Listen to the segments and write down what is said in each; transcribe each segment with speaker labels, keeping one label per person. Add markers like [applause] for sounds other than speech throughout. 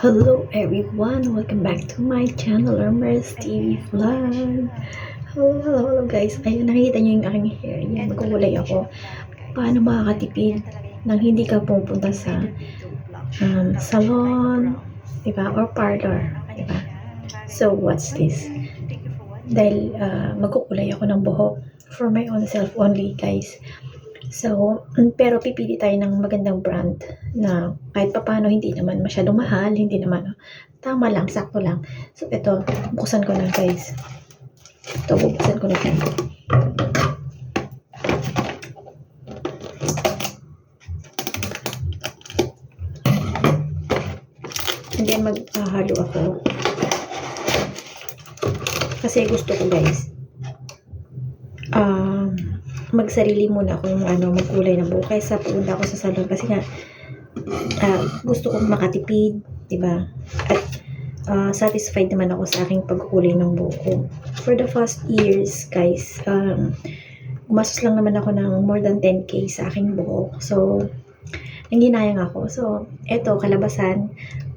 Speaker 1: Hello everyone! Welcome back to my channel, Ermers TV Vlog. Hello, hello, hello guys. Ayun, nakikita niyo yung aking hair. Yan, magkukulay ako. Paano makakatipid nang hindi ka pupunta sa um, salon, diba? Or parlor, diba? So, what's this? Dahil uh, magkukulay ako ng buhok for my own self only, guys. So, mm, pero pipili tayo ng magandang brand na kahit papano hindi naman masyadong mahal, hindi naman oh, tama lang, sakto lang. So, ito, buksan ko na guys. Ito, bubuksan ko na siya. And then, maghahalo ako. Kasi gusto ko guys. Magsarili muna ako yung ano, magkulay ng buhok kaysa pupunta ako sa salon kasi nga ah, gusto kong makatipid, 'di ba? At ah, satisfied naman ako sa aking pagkulay ng buhok ko. For the first years, guys, um, gumastos lang naman ako ng more than 10k sa aking buhok. So, nanginayang ako. So, eto, kalabasan,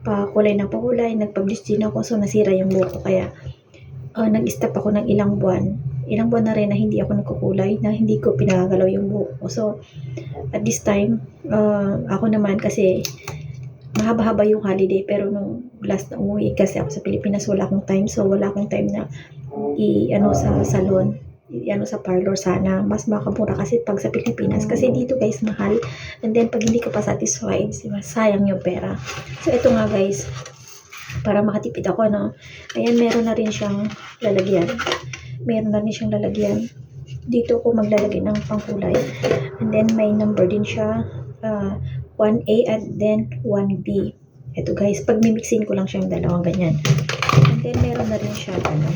Speaker 1: pa kulay na pakulay, nagpa-bleach din ako, so nasira yung buhok ko. Kaya, ah, nag-stop ako ng ilang buwan ilang buwan na rin na hindi ako nagkukulay, na hindi ko pinagalaw yung buhok ko. So, at this time, uh, ako naman kasi mahaba-haba yung holiday. Pero nung last na umuwi kasi ako sa Pilipinas wala akong time. So wala akong time na i ano sa salon i ano sa parlor. Sana mas makamura kasi pag sa Pilipinas. Kasi dito guys mahal. And then pag hindi ka pa satisfied sayang yung pera. So ito nga guys para makatipid ako no ayan meron na rin siyang lalagyan meron na rin siyang lalagyan. Dito ko maglalagay ng pangkulay. And then may number din siya. Uh, 1A at then 1B. Ito guys, pag mimixin ko lang siya yung dalawang ganyan. And then meron na rin siya ano.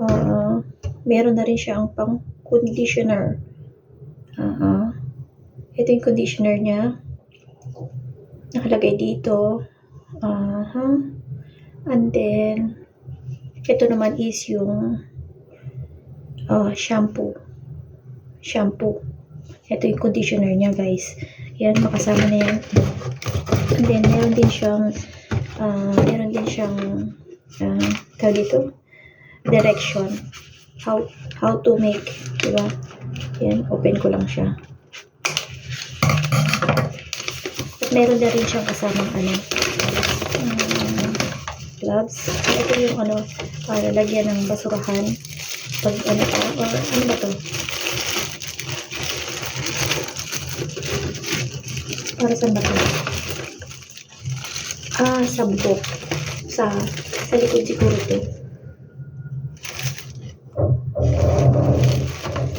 Speaker 1: Uh, meron na rin siya ang pang conditioner. Uh -huh. Ito yung conditioner niya. Nakalagay dito. Uh -huh. And then ito naman is yung uh, shampoo. Shampoo. Ito yung conditioner niya, guys. Yan, makasama na yan. And then, meron din siyang uh, meron din siyang uh, tawag dito, direction. How, how to make, diba? Yan, open ko lang siya. At meron na rin siyang kasamang ano, gloves. Ito yung ano, para lagyan ng basurahan. Pag ano pa, or ano ba to? Para saan ba to? Ah, sa buhok. Sa, sa likod siguro to.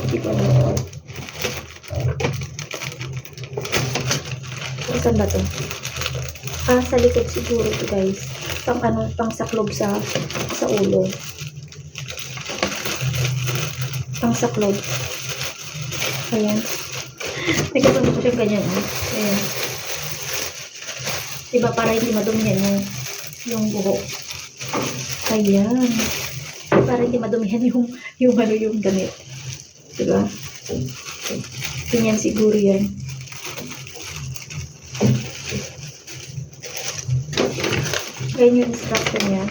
Speaker 1: Hindi ko. Para saan ba to? Ah, sa likod siguro to guys pang ano, pang saklob sa sa ulo. Pang saklob. Ayan. May kasama ko siyang ganyan. Oh. Ayan. Diba para hindi madumihan yung yung buhok. Ayan. Para hindi madumihan yung yung ano yung damit. Diba? Ganyan siguro yan. Ayan yung instruction niya.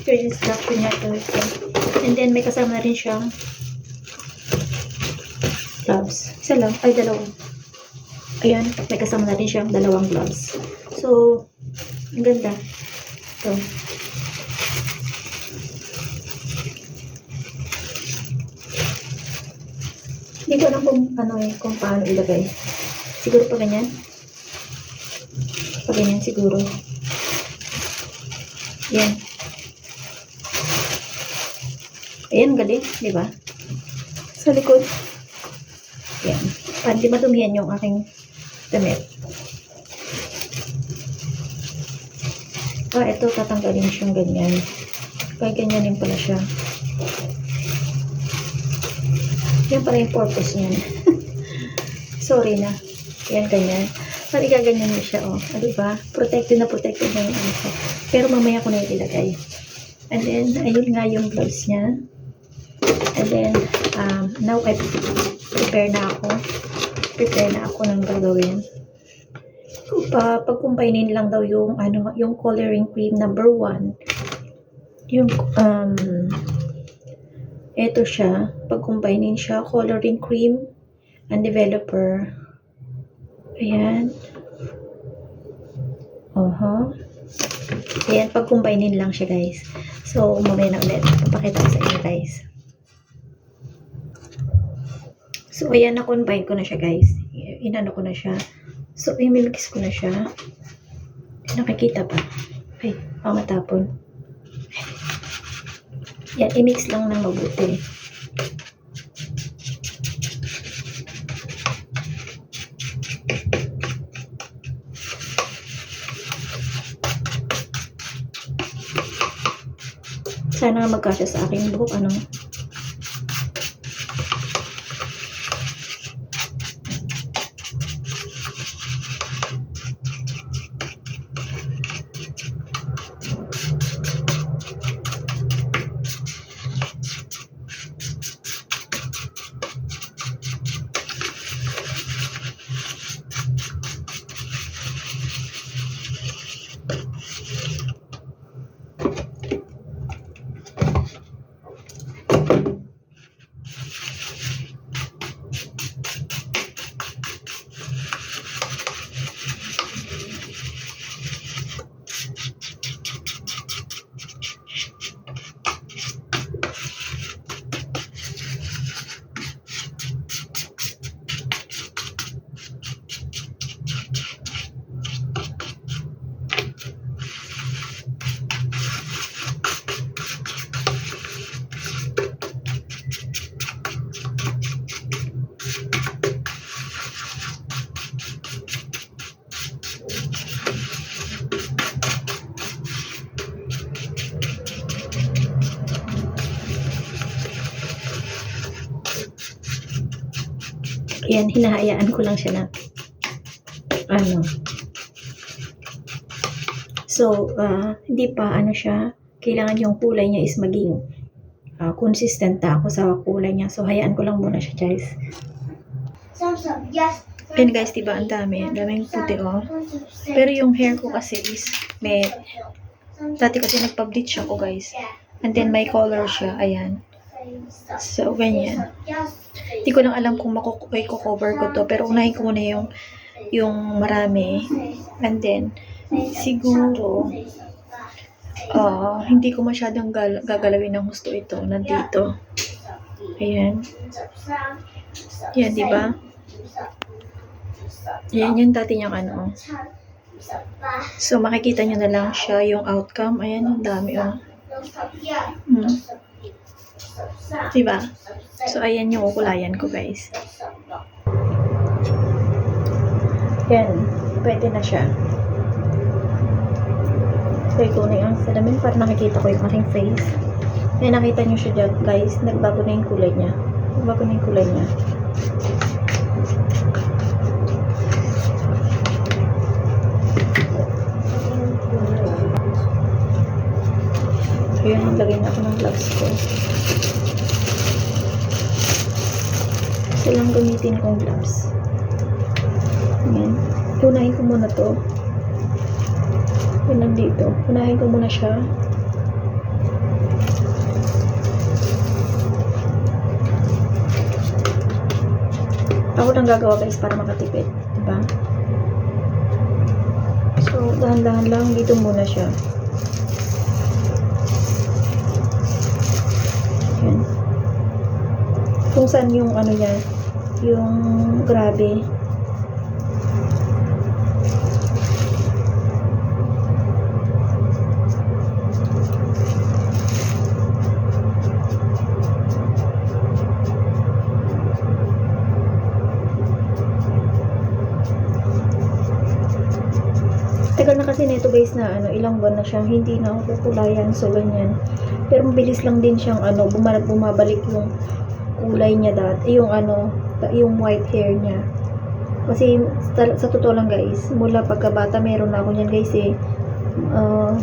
Speaker 1: Ito yung instruction niya. Ito. And then, may kasama rin siyang gloves. Isa lang. Ay, dalawa. Ayan. May kasama na rin siyang dalawang gloves. So, ang ganda. Ito. Hindi ko alam kung ano eh, kung paano ilagay. Siguro pa ganyan. Pa ganyan siguro. Yan. Ayan, galing. Di ba? Sa likod. Yan. Para hindi madumihan yung aking damit. Ah, ito tatanggalin siyang ganyan. Kaya ganyan din pala siya. Yan pala yung purpose niyan. [laughs] Sorry na. Yan, ganyan. Pag igaganyan niyo siya, oh. Ah, diba? Protected na protected na yung ano ko. Pero mamaya ko na yung ilagay. And then, ayun nga yung gloves niya. And then, um, now I prepare na ako. Prepare na ako ng gagawin. Pa, pag-combine lang daw yung, ano, yung coloring cream number one. Yung, um, ito siya. Pag-combine siya, coloring cream and developer. Ayan. Oho. Ayan, pag-combine lang siya, guys. So, mamaya na ulit. Papakita ko sa inyo, guys. So, ayan, na-combine ko na siya, guys. Inano ko na siya. So, imimix ko na siya. Nakikita pa. Ay, baka matapon. Yan, i-mix lang ng mabuti. Sana magkasya sa aking buhok, ano? Yan, hinahayaan ko lang siya na ano. So, ah, hindi pa ano siya, kailangan yung kulay niya is maging ah, consistent ako sa kulay niya. So, hayaan ko lang muna siya, guys. Yan guys, diba ang dami? Ang daming puti, oh. Pero yung hair ko kasi is may, dati kasi nagpa-bleach ako, guys. And then may color siya, ayan. So, ganyan. Hindi ko lang alam kung mako-cover ko to. Pero unahin ko muna yung, yung marami. And then, siguro, ah hindi ko masyadong gal- gagalawin ng gusto ito. Nandito. Ayan. Yan, di ba? Yan yung dati niyang ano. So, makikita nyo na lang siya, yung outcome. Ayan, ang dami, oh. Hmm. Diba? So, ayan yung ukulayan ko, guys. Yan. Pwede na siya. So, ikunin ang salamin para nakikita ko yung aking face. Yan, nakita nyo siya dyan, guys. Nagbago na yung kulay niya. Nagbago na yung kulay niya. Ayan, naglagay na ako ng gloves ko. Ito lang gamitin kong gloves. Ayan. Unahin ko muna to. Yan lang dito. Unahin ko muna siya. Ako lang gagawa guys para makatipid. Diba? So, dahan-dahan lang. Dito muna siya. Yan. Kung saan yung ano niya, yung grabe. Tagal na kasi nito guys na ano, ilang buwan na siyang hindi na ako kukulayan. So, ganyan. Pero mabilis lang din siyang ano, bumalik, bumabalik yung kulay niya dati. Yung ano, yung white hair niya. Kasi sa, sa totoo lang guys, mula pagkabata meron na ako niyan guys eh. Uh,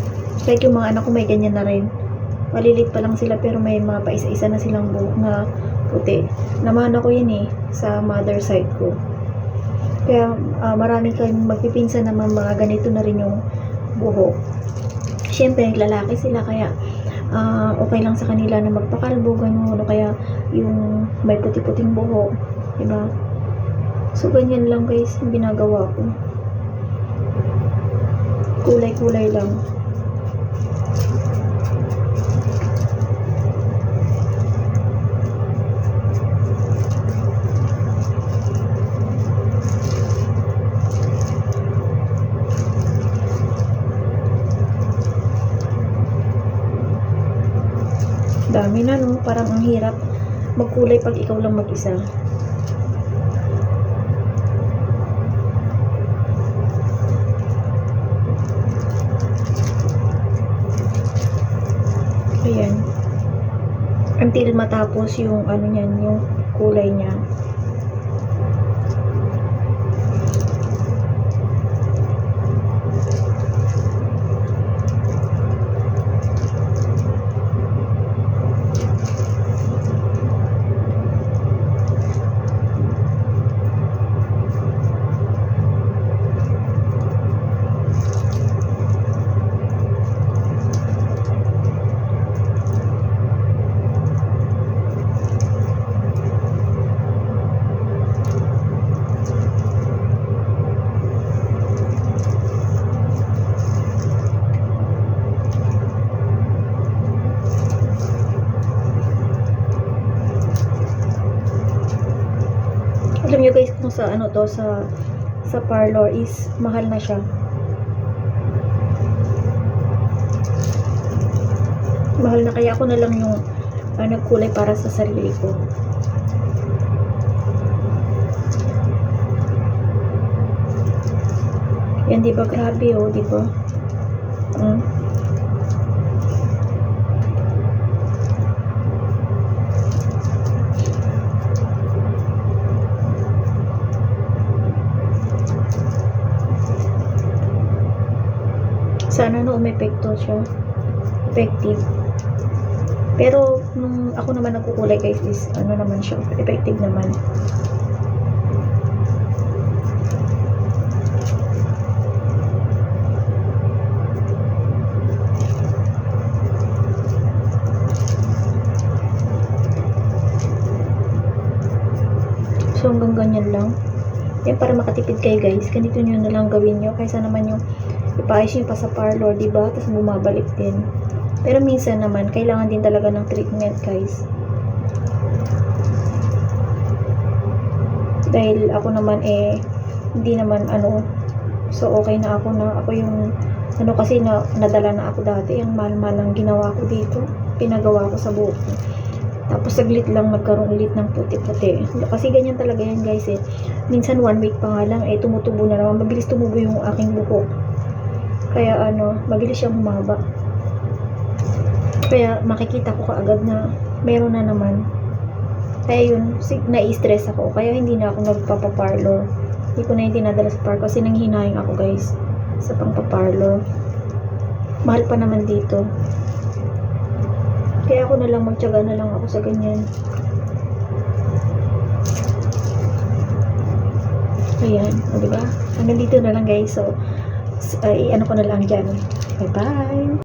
Speaker 1: like yung mga anak ko may ganyan na rin. Malilit pa lang sila pero may mga paisa-isa na silang buhok na puti. Namana ko yun eh, sa mother side ko. Kaya ah, marami kang magpipinsan naman mga ganito na rin yung buhok. Siyempre, lalaki sila kaya ah, okay lang sa kanila na magpakalbo, gano'n, o kaya yung may puti-puting buhok, diba? So, ganyan lang guys, yung ginagawa ko. Kulay-kulay lang. Dami na no, parang ang hirap magkulay pag ikaw lang mag-isa. Ayan. Until matapos yung ano niyan, yung kulay niya. Kung sa ano to sa sa parlor is mahal na siya. Mahal na kaya ako na lang yung ah, nagkulay para sa sarili ko. Yan, di ba? Grabe, oh, di ba? Mm. Sana no, umepekto siya. Effective. Pero, nung ako naman nagkukulay guys is, ano naman siya, effective naman. So, hanggang ganyan lang. Yan, para makatipid kayo guys, ganito nyo na lang gawin nyo. Kaysa naman yung ipaayos pa sa parlor, di ba? Tapos bumabalik din. Pero minsan naman, kailangan din talaga ng treatment, guys. Dahil ako naman eh, hindi naman ano, so okay na ako na ako yung, ano kasi na, nadala na ako dati, yung mahal-mahal ang ginawa ko dito. Pinagawa ko sa buhok ko. Tapos saglit lang nagkaroon ulit ng puti-puti. Kasi ganyan talaga yan guys eh. Minsan one week pa nga lang eh tumutubo na naman. Mabilis tumubo yung aking buhok. Kaya ano, mabilis siyang humaba. Kaya makikita ko kaagad na meron na naman. Kaya yun, nai-stress ako. Kaya hindi na ako nagpapaparlor. Hindi ko na yung dinadala sa park kasi nanghinayang ako guys sa pangpaparlor. Mahal pa naman dito. Kaya ako na lang magtyaga na lang ako sa ganyan. Ayan, o diba? Hanggang dito na lang guys. So, s- ay, ano ko na lang dyan. Bye-bye!